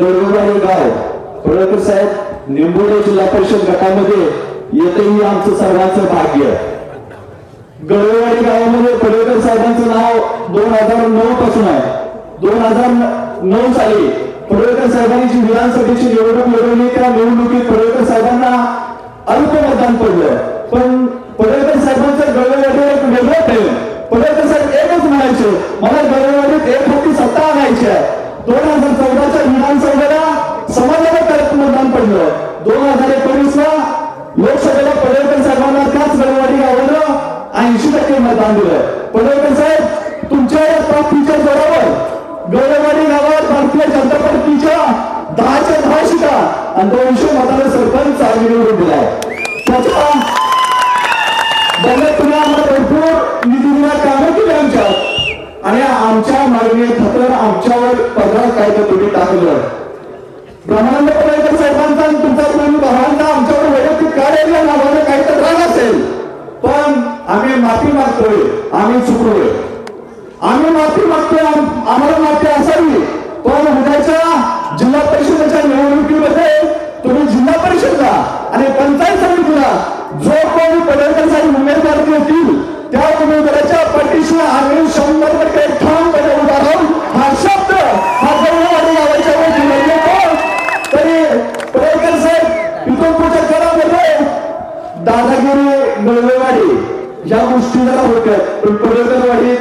गडगोबाई गाव. पडळकर साहेब निंबोडे जिल्हा परिषद गटामध्ये येतही आमचं सर्वांचं भाग्य. गडगडवाडी गावामध्ये पडळकर साहेबांचं नाव दोन हजार नऊ पासून आहे. दोन हजार नऊ साली पडळकर साहेबांनी जी विधानसभेची निवडणूक लढवली त्या निवडणुकीत पडळकर साहेबांना अल्प मतदान पडलं. पण पडळकर साहेबांचं गडगडवाडीवर एक वेगळं प्रेम. पडळकर साहेब एकच म्हणायचे मला गडगडवाडीत एक होती सत्ता आणायची आहे. मतदान दोन हजार एकोणीस ला लोकसभेला पडळकर साहेबांना त्याच गडवाडी आवडलं ऐंशी टक्के मतदान दिलं. पडळकर साहेब तुमच्या या प्राप्तीच्या बरोबर गडवाडी गावात भारतीय जनता पार्टीच्या दहाच्या दहा शिका आणि दोनशे मताने सरपंच आम्ही निवडून दिलाय. त्याच्या तुम्ही आम्हाला भरपूर निधी दिला कामं केली आमच्यात आणि आमच्या मागणी खातर आमच्यावर पदरात काय तर तुम्ही टाकलं. ब्रह्मांडपणे वैयक्तिक कार्यालय नावानं काही तर राग असेल. पण आम्ही माफी मागतोय आम्ही चुकलोय. आम्ही माफी मागतोय आम्हाला माफी असावी. पण उद्याच्या जिल्हा परिषदेच्या निवडणुकीमध्ये तुम्ही जिल्हा परिषदला आणि पंचायत समितीला जो कोणी पडळकर उमेदवार देतील त्या उमेदवाराच्या पाठीशी आम्ही शंभर टक्के ठामपणे उभा राहून हा शब्द हा गौरवाडी लावायच्या वेळी तरी पडेकर साहेब इथून पुढच्या काळामध्ये दादागिरी नळवेवाडी या गोष्टी जरा होत्या पण पडळकरवाडी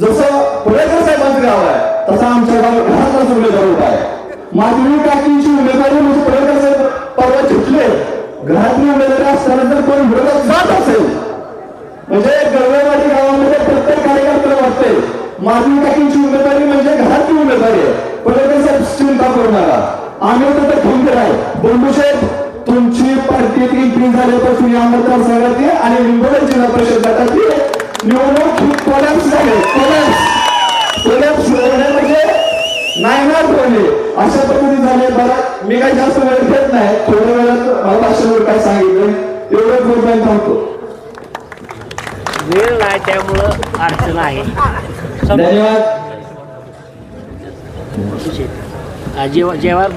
जसं पडळकर साहेबांचं गाव आहे तसा आमच्या गाव घरातलाच उमेदवार होत आहे. माधुरी काकींची उमेदवारी म्हणजे पडळकर साहेब परवा झुटले घरातली उमेदवारी असताना जर कोण विरोधात जात असेल? म्हणजे गरवेवाडी गावामध्ये प्रत्येक कार्यकर्त्याला वाटते माधुरी काकींची उमेदवारी म्हणजे घरातली उमेदवारी आहे. पडळकर साहेब चिंता करू नका. आम्ही तर ठेवून आहे बंधू साहेब तुमची पार्टी एंट्री झाल्यापासून या मतदारसंघातली आणि निंबोडे जिल्हा परिषद गटातली निवडणूक ही कोलॅप्स झाली. कोलॅप्स कोलॅप्स म्हणजे नाही ना अशा पद्धती झाले. बरं मी काही जास्त वेळ घेत नाही. थोड्या वेळात मला भाषणावर काय सांगितलं? एवढं थांबतो. वेळ नाही त्यामुळं अडचण आहे. धन्यवाद. जेव्हा जेव्हा